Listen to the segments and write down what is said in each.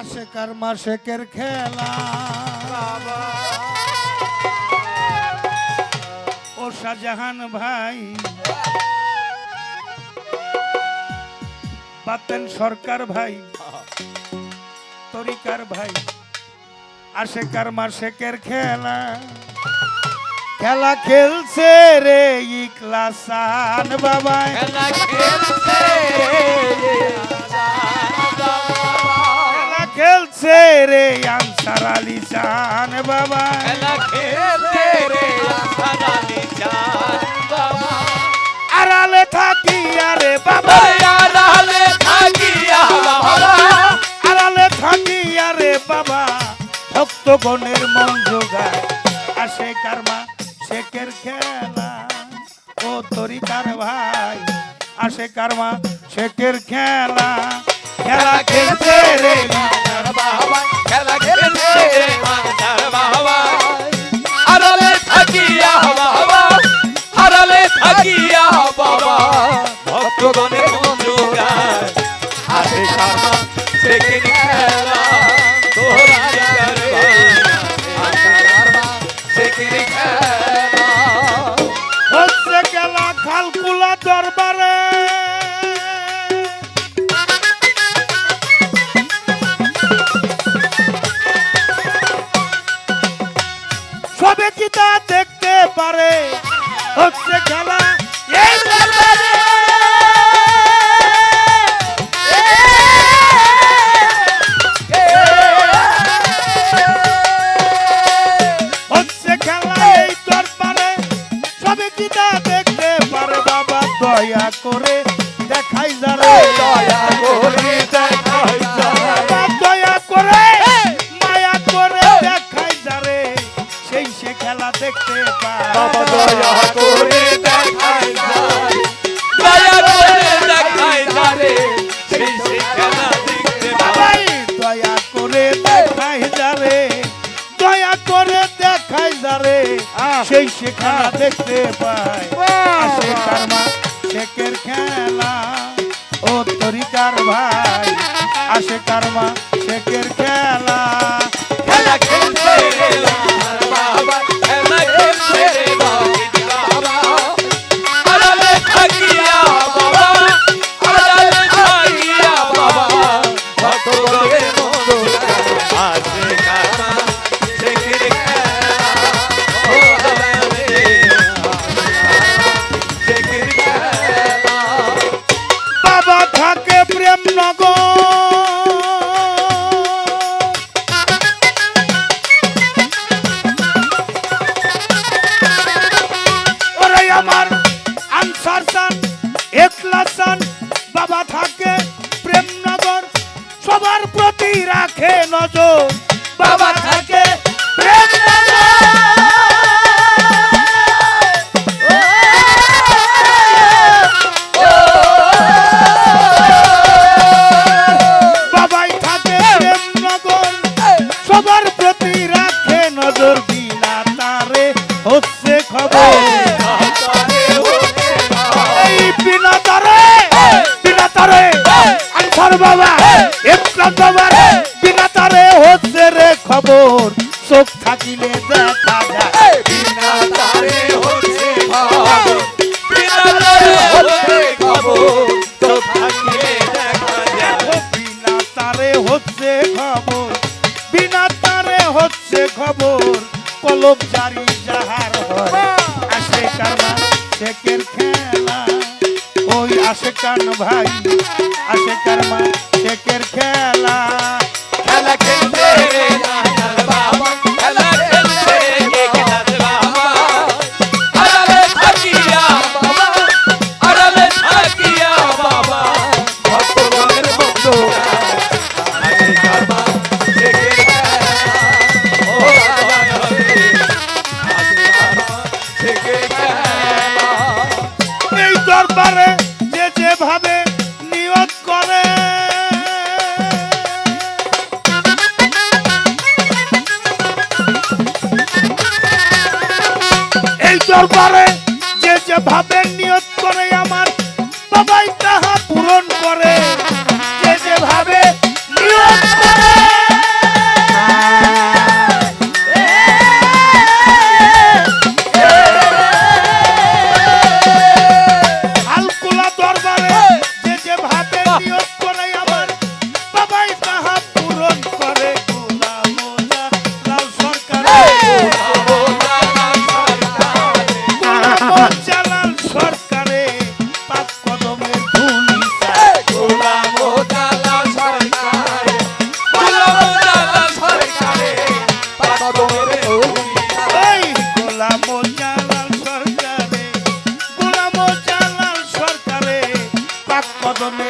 আশেকার শেখের খেলা। ও শাহজাহান ভাই বাতেন সরকার ভাই তরিকার ভাই আশেকার মাসেকের খেলা। খেলা খেলছে রে ইকলাসান বাবা খেলা খেলছে খেলা খেলছে রে আনসার আলি চান বাবা খেলা খেলছে রে আনসার আলী জান বাবা আড়ালে থাকি আরে বাবা। আড়ালে থাকি বাবা। থাকি আরে বাবা। ভক্তগণের মন যোগায় আসে কারমা শেখের খেলা। ও তরি তার ভাই? আসে কারমা শেখের খেলা। খেলা খেলতে রে মা খেলা খেলতে রে মা বাবা দরবারে সেই শেখানা দেখতে পাই। শেখার মা শেখের খেলা। ও তরিকার ভাই। আশেকার মা শেখের খেলা। লোভ জারি যাহার হয়। আসে কানা শেখের খেলা? ওই আসে কান ভাই আসে কারমা দরবারে যে যে ভাবে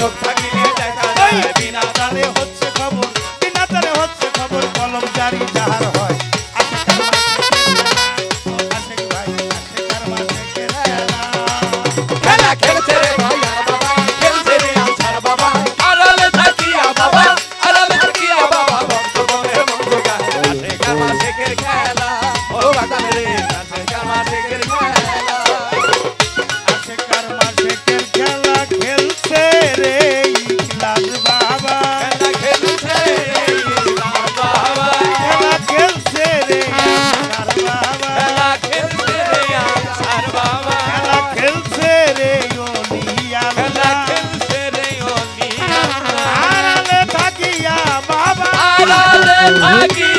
Look Jackie.